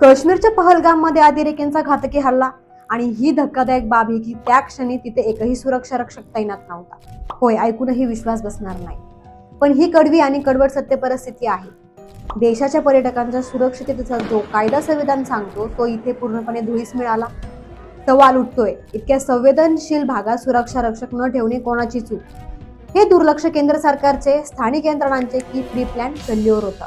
काश्मीरच्या पहलगाममध्ये अतिरेक्यांचा घातकी हल्ला आणि ही धक्कादायक बाब ही की त्या क्षणी तिथे एकही सुरक्षा रक्षक तैनात नव्हता. होय ऐकूनही विश्वास बसणार नाही. पण ही कडवी आणि कडवट सत्य परिस्थिती आहे. देशाच्या पर्यटकांच्या सुरक्षिततेचा जो कायदा संविधान सांगतो तो इथे पूर्णपणे धुळीस मिळाला. सवाल उठतोय इतक्या संवेदनशील भागात सुरक्षा रक्षक न ठेवणे कोणाची चूक? हे दुर्लक्ष केंद्र सरकारचे स्थानिक यंत्रणांचे की प्री प्लॅन सल्लीवर होतं.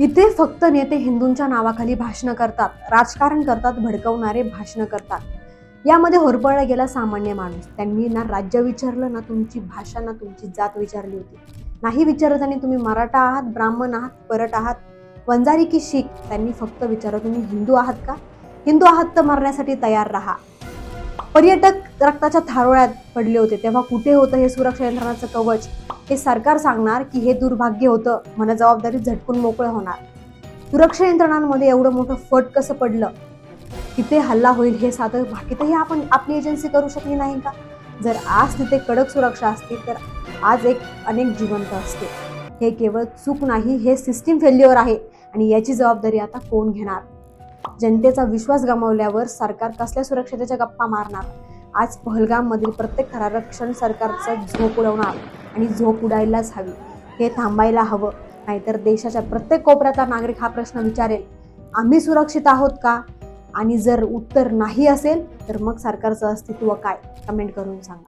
इथे फक्त नेते हिंदूंच्या नावाखाली भाषणं करतात राजकारण करतात भडकवणारे भाषणं करतात. यामध्ये होरपळला गेला सामान्य माणूस. त्यांनी ना राज्य विचारलं ना तुमची भाषा ना तुमची जात विचारली होती. नाही विचारत आणि तुम्ही मराठा आहात ब्राह्मण आहात परट आहात वंजारी की शीख त्यांनी फक्त विचारलं तुम्ही हिंदू आहात का? हिंदू आहात तर मरण्यासाठी तयार राहा. पर्यटक रक्ताच्या थारोळ्यात पडले होते. तेव्हा कुठे होतं हे सुरक्षा यंत्रणाचं कवच? हे सरकार सांगणार की हे दुर्भाग्य होतं. म्हणा जबाबदारी झटकून मोकळं होणार. सुरक्षा यंत्रणांमध्ये एवढं मोठं फट कसं पडलं? तिथे हल्ला होईल हे साधं बाकीतही आपण आपली एजन्सी करू शकली नाही का? जर आज तिथे कडक सुरक्षा असती तर आज एक अनेक जिवंत असते. हे केवळ चूक नाही हे सिस्टीम फेल्युअर आहे. आणि याची जबाबदारी आता कोण घेणार? जनतेचा विश्वास गमावल्यावर सरकार कसल्या सुरक्षतेच्या गप्पा मारणार? आज पहलगाममधील प्रत्येक थरारक सरकारचं झोप उडवणार आणि झोप उडायलाच हवी. हे थांबायला हवं. नाहीतर देशाच्या प्रत्येक कोपऱ्यातला नागरिक हा प्रश्न विचारेल आम्ही सुरक्षित आहोत का? आणि जर उत्तर नाही असेल तर मग सरकारचं अस्तित्व काय? कमेंट करून सांगा.